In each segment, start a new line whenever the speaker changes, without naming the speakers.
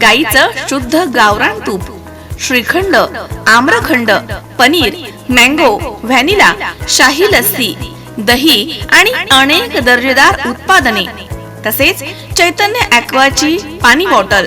गाईचं शुद्ध गावरान तूप श्रीखंड आम्रखंड पनीर मँगो व्हॅनिला शाही लस्सी दही आणि अनेक दर्जेदार उत्पादने. तसेच चैतन्य ॲक्वाची पाणी बॉटल.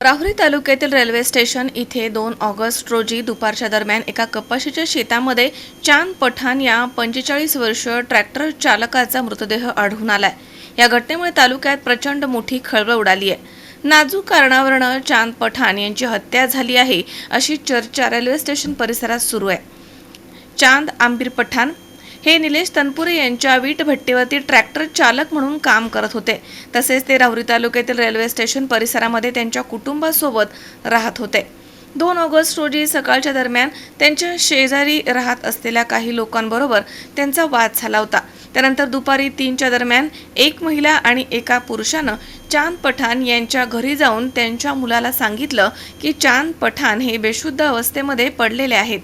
राहुरी तालुक्यातील रेल्वे स्टेशन इथे दोन ऑगस्ट रोजी दुपारच्या दरम्यान एका कपाशीच्या शेतामध्ये चांद पठाण या पंचेचाळीस वर्ष ट्रॅक्टर चालकाचा मृतदेह आढळून आलाय. या घटनेमुळे तालुक्यात प्रचंड मोठी खळबळ उडाली आहे. नाजूक कारणावरनं चांद पठाण यांची हत्या झाली आहे अशी चर्चा रेल्वे स्टेशन परिसरात सुरू आहे. चांद आंबीर पठाण हे निलेश तनपुरे यांच्या वीट भट्टीवरती ट्रॅक्टर चालक म्हणून काम करत होते. तसेच ते राहुरी तालुक्यातील रेल्वे स्टेशन परिसरामध्ये त्यांच्या कुटुंबासोबत राहत होते. दोन ऑगस्ट रोजी सकाळच्या दरम्यान त्यांच्या शेजारी राहत असलेल्या काही लोकांबरोबर त्यांचा वाद झाला होता. त्यानंतर दुपारी तीनच्या दरम्यान एक महिला आणि एका पुरुषानं चांद पठाण यांच्या घरी जाऊन त्यांच्या मुलाला सांगितलं की चांद पठाण हे बेशुद्ध अवस्थेमध्ये पडलेले आहेत.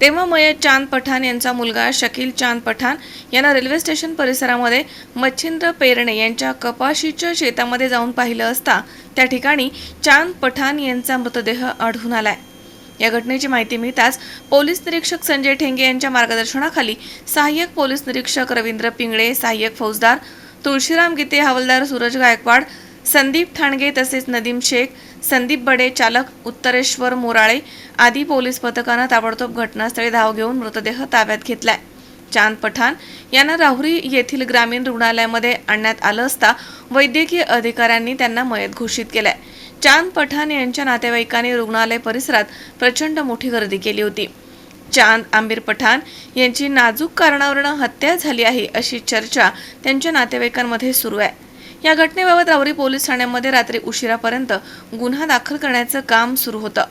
तेव्हा मयत चांद पठाण यांचा मुलगा शकील चांद पठाण यांना रेल्वे स्टेशन परिसरामध्ये मच्छिंद्र पेरणे यांच्या कपाशीच्या शेतामध्ये जाऊन पाहिलं असता त्या ठिकाणी चांद पठाण यांचा मृतदेह आढळून आलाय. या घटनेची माहिती मिळताच पोलीस निरीक्षक संजय ठेंगे यांच्या मार्गदर्शनाखाली सहाय्यक पोलीस निरीक्षक रवींद्र पिंगळे सहाय्यक फौजदार तुळशीराम गीते हवालदार सूरज गायकवाड संदीप ठाणगे तसेच नदीम शेख संदीप बडे चालक उत्तरेश्वर मोराळे आदी पोलीस पथकानं ताबडतोब घटनास्थळी धाव घेऊन मृतदेह ताब्यात घेतलाय. चांद पठाण यांना राहुरी येथील ग्रामीण रुग्णालयामध्ये आणण्यात आलं असता वैद्यकीय अधिकाऱ्यांनी त्यांना मयत घोषित केलाय. चांद पठाण यांच्या नातेवाईकांनी रुग्णालय परिसरात प्रचंड मोठी गर्दी केली होती. चांद आंबीर पठाण यांची नाजूक कारणावरून हत्या झाली आहे अशी चर्चा त्यांच्या नातेवाईकांमध्ये सुरू आहे. या घटनेबाबत राहुरी पोलीस ठाण्यामध्ये रात्री उशिरापर्यंत गुन्हा दाखल करण्याचं काम सुरू होतं.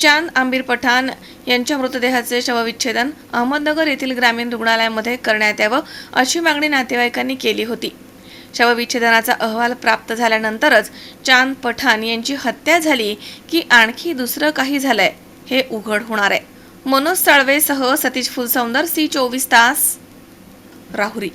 चांद आंबीर पठाण यांच्या मृतदेहाचे शवविच्छेदन अहमदनगर येथील ग्रामीण रुग्णालयामध्ये करण्यात यावं अशी मागणी नातेवाईकांनी केली होती. शवविच्छेदनाचा अहवाल प्राप्त झाल्यानंतरच चांद पठाण यांची हत्या झाली की आणखी दुसरं काही झालंय हे उघड होणार आहे. मनोज साळवेसह सतीश फुलसौंदर सी चोवीस तास राहुरी.